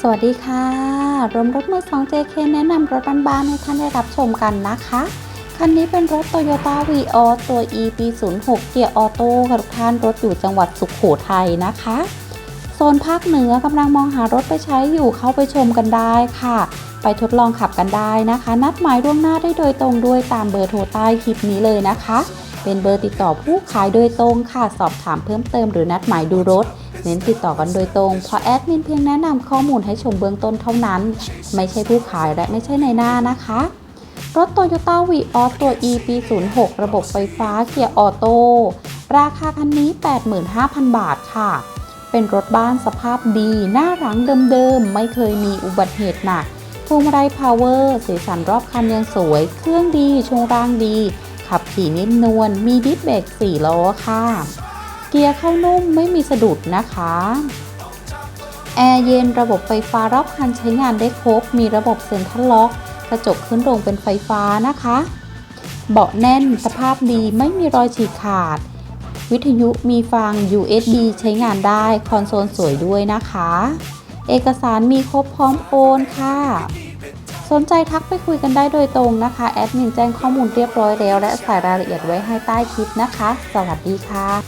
สวัสดีค่ะ รวมรถมือสอง JK แนะนำรถบ้านๆให้ท่านได้รับชมกันนะคะ คันนี้เป็นรถ Toyota Vios ตัว e p 0 6 เกียร์ออโต้ค่ะทุกท่านรถอยู่จังหวัดสุขโขทัยนะคะ โซนภาคเหนือกำลังมองหารถไปใช้อยู่เข้าไปชมกันได้ค่ะ ไปทดลองขับกันได้นะคะ นัดหมายล่วงหน้าได้โดยตรงด้วยตามเบอร์โทรใต้คลิปนี้เลยนะคะ เป็นเบอร์ติดต่อผู้ขายโดยตรงค่ะสอบถามเพิ่มเติมหรือนัดหมายดูรถ เน้นติดต่อกันโดยตรง เพราะแอดมินเพียงแนะนำข้อมูลให้ชมเบื้องต้นเท่านั้น ไม่ใช่ผู้ขายและไม่ใช่ในหน้านะคะรถ Toyota v ีออสตัว e p 0 6 ระบบไฟฟ้าเกียร์ออโต้ ราคาคันนี้ 85,000 บาทค่ะ เป็นรถบ้านสภาพดี หน้าหลังเดิมๆ ไม่เคยมีอุบัติเหตุหนักพวงมาลัยพาวเวอร์สีสันรอบคันยังสวย เครื่องดี ช่วงล่างดี ขับขี่นิ่มนวล มีดิสเบรก4ล้อค่ะ เกียร์เข้านุ่มไม่มีสะดุดนะคะ แอร์เย็นระบบไฟฟ้ารอบคันใช้งานได้ครบ มีระบบเซ็นทรัลล็อก กระจกขึ้นลงเป็นไฟฟ้านะคะ เบาะแน่นสภาพดีไม่มีรอยฉีกขาด วิทยุมีฟัง USB ใช้งานได้ คอนโซลสวยด้วยนะคะ เอกสารมีครบพร้อมโอนค่ะ สนใจทักไปคุยกันได้โดยตรงนะคะ แอดมินแจ้งข้อมูลเรียบร้อยแล้วและใส่รายละเอียดไว้ให้ใต้คลิปนะคะ สวัสดีค่ะ